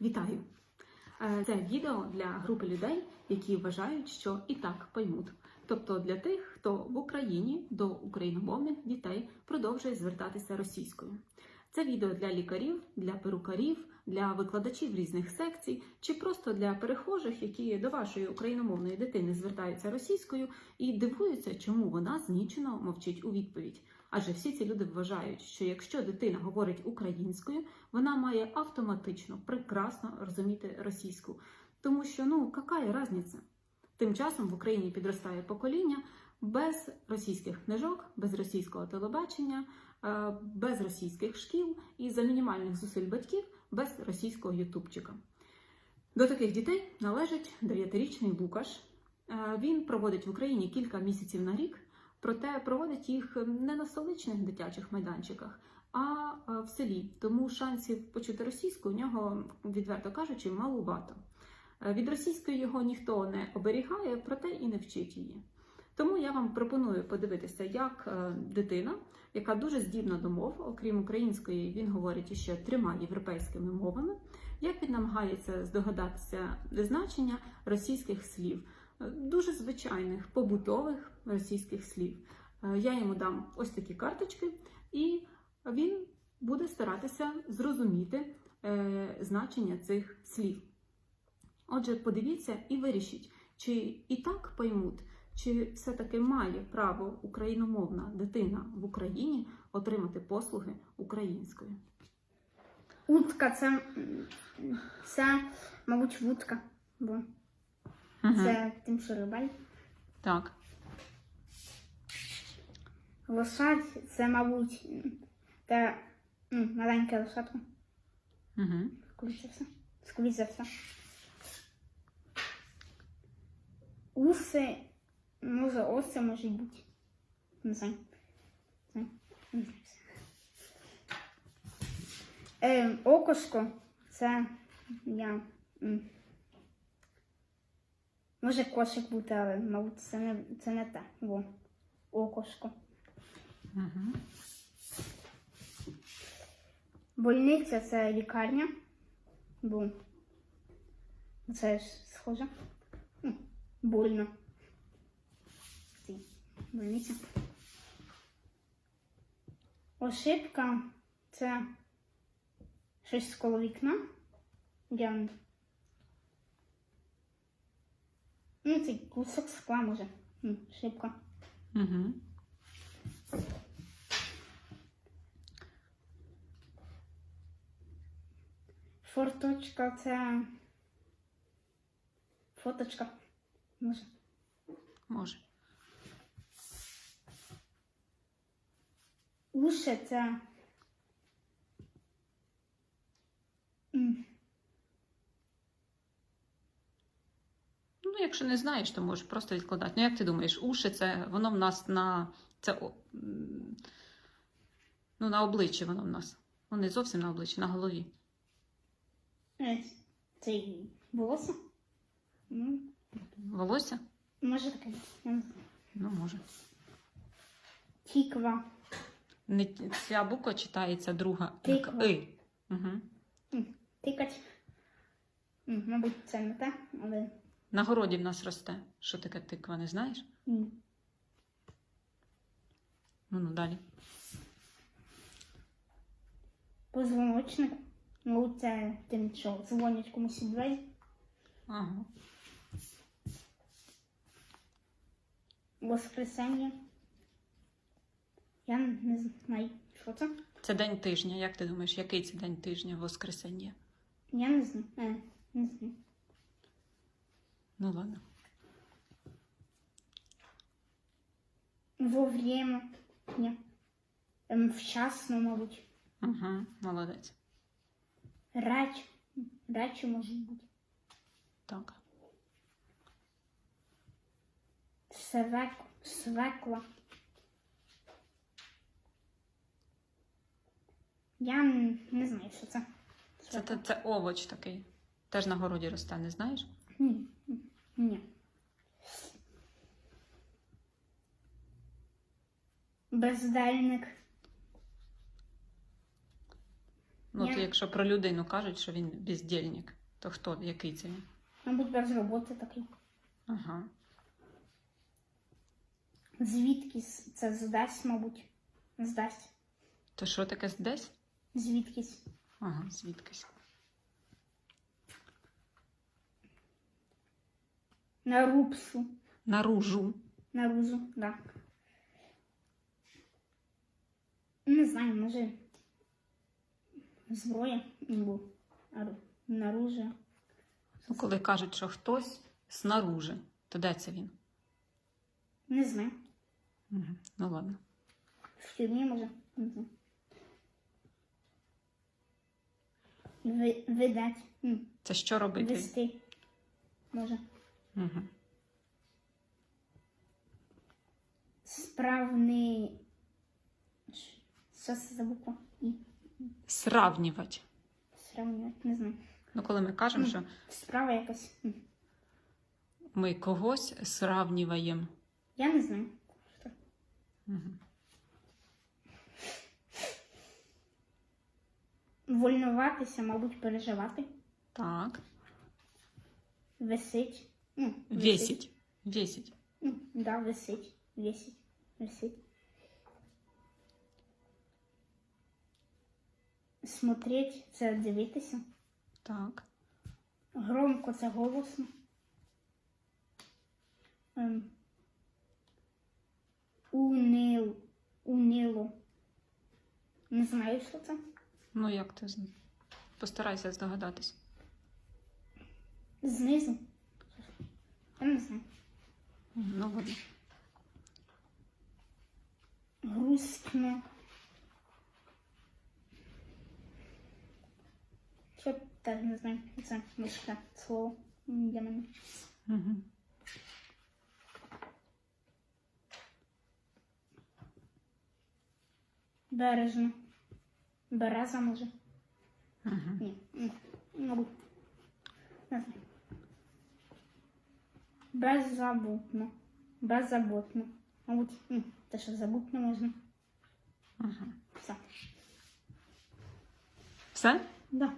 Вітаю! Е, Це відео для групи людей, які вважають, що і так поймуть. Тобто для тих, хто в Україні до україномовних дітей продовжує звертатися російською. Це відео для лікарів, для перукарів, для викладачів різних секцій чи просто для перехожих, які до вашої україномовної дитини звертаються російською і дивуються, чому вона знічено мовчить у відповідь. Адже всі ці люди вважають, що якщо дитина говорить українською, вона має автоматично прекрасно розуміти російську. Тому що ну яка різниця? Тим часом в Україні підростає покоління без російських книжок, без російського телебачення, е, без російських шкіл і за мінімальних зусиль батьків без російського ютубчика. До таких дітей належить 9-річний Лукаш. Е, Він проводить в Україні кілька місяців на рік, проте проводить їх не на столичних дитячих майданчиках, а е, в селі. Тому шансів почути російську у нього, відверто кажучи, малувато. Е, Від російської його ніхто не оберігає, проте і не вчить її. Тому я вам пропоную подивитися, як е, дитина, яка дуже здібна до мов, окрім української, він говорить іще трьома європейськими мовами, як він намагається здогадатися значення російських слів, дуже звичайних побутових російських слів. Е, Я йому дам ось такі карточки, і він буде старатися зрозуміти е, значення цих слів. Отже, подивіться і вирішіть, чи і так поймуть, чи все-таки має право україномовна дитина в Україні отримати послуги українською. Утка це, це, мабуть, вудка. Бо це тим, що рибаль. Так. Лошадь це, мабуть, м, те м, маленьке лошадко. Угу. Скоріше за все. Скоріше за все. Уси, може, оси можуть бути. Не знаю. Не знаю. Не знаю. Е, окошко це я. Може кошик бути, але, мабуть, це не, це не те. Во. Окошко. Угу. Больниця це лікарня. Бо це ж схоже. Ну, Больно. Больниця. Ошибка це щось коло вікна. Я... Ну, це кусок скла може. М, Ошибка. Угу. Форточка це. Фоточка. Може. Може. Уше це. М, Ну, якщо не знаєш, то можеш просто відкладати. Ну, як ти думаєш, уші це воно в нас на це ну, на обличчі воно в нас. Ну, не зовсім на обличчі, на голові. Це волосся. Ну, Волосся? може таке. Ну, може. Тіква. Не ця буква читається друга. Тиква. И. Угу. Тикать. Мабуть, це не те, але. На городі в нас росте. Що таке тиква, не знаєш? м. Ну, ну далі. Позвоночник. Ну, це тим, що дзвонять комусь у двері. Ага. Воскресенье. Я не знаю, що це. Це день тижня. Як ти думаєш, який це день тижня воскресенье? Я не знаю. Е, не знаю. Ну ладно. Во время. Ні. Вчасно, мабуть. Угу. Молодець. Рач. Речі можуть бути. Так. Свек... Свекла. Я не знаю, що це. Це, це, це овоч такий. Теж на городі росте, не знаєш? Ні. Ні. Бездельник. Ну, то якщо про людину кажуть, що він бездільник, то хто, який це він? Мабуть, без роботи такий. Ага. Звідкись це здасть, мабуть. Здасть. То що таке десь? Звідкись. Ага, звідкись. На рубсу. Наружу. Наружу, да. Не знаю, може. Зброя або ару- наружу. Ну, коли кажуть, що хтось снаружи, то де це він? Не знаю. Угу. Ну ладно. В тюрмі може. Не знаю. Ви, видать. Це що робити? Вести. Може. Угу. Справний. Що це за буква? І. Сравнювати. Сравнювати. Не знаю. Ну, коли ми кажемо, що Справа якась. Ми когось сравнюємо. Я не знаю. Угу. Вольнуватися, мабуть, переживати. Так. Висить. Ну, Весить. Весить. Ну, да, висить. Висить. Висить. Смотреть це дивитися. Так. Громко це голосно. Ем. Унил. Унило. Не знаю, що це. Ну, як ти зна- постарайся здогадатись. Знизу. Ну, ладно. Грустно. Що теж не знаю. Це мишка слово для мене. Угу. Бережно. Береза може. Угу. Ні. Мабуть. Не знаю. Беззаботно. Беззаботно. Мабуть, те, що забутно можна. Ага. Все. Все? Да.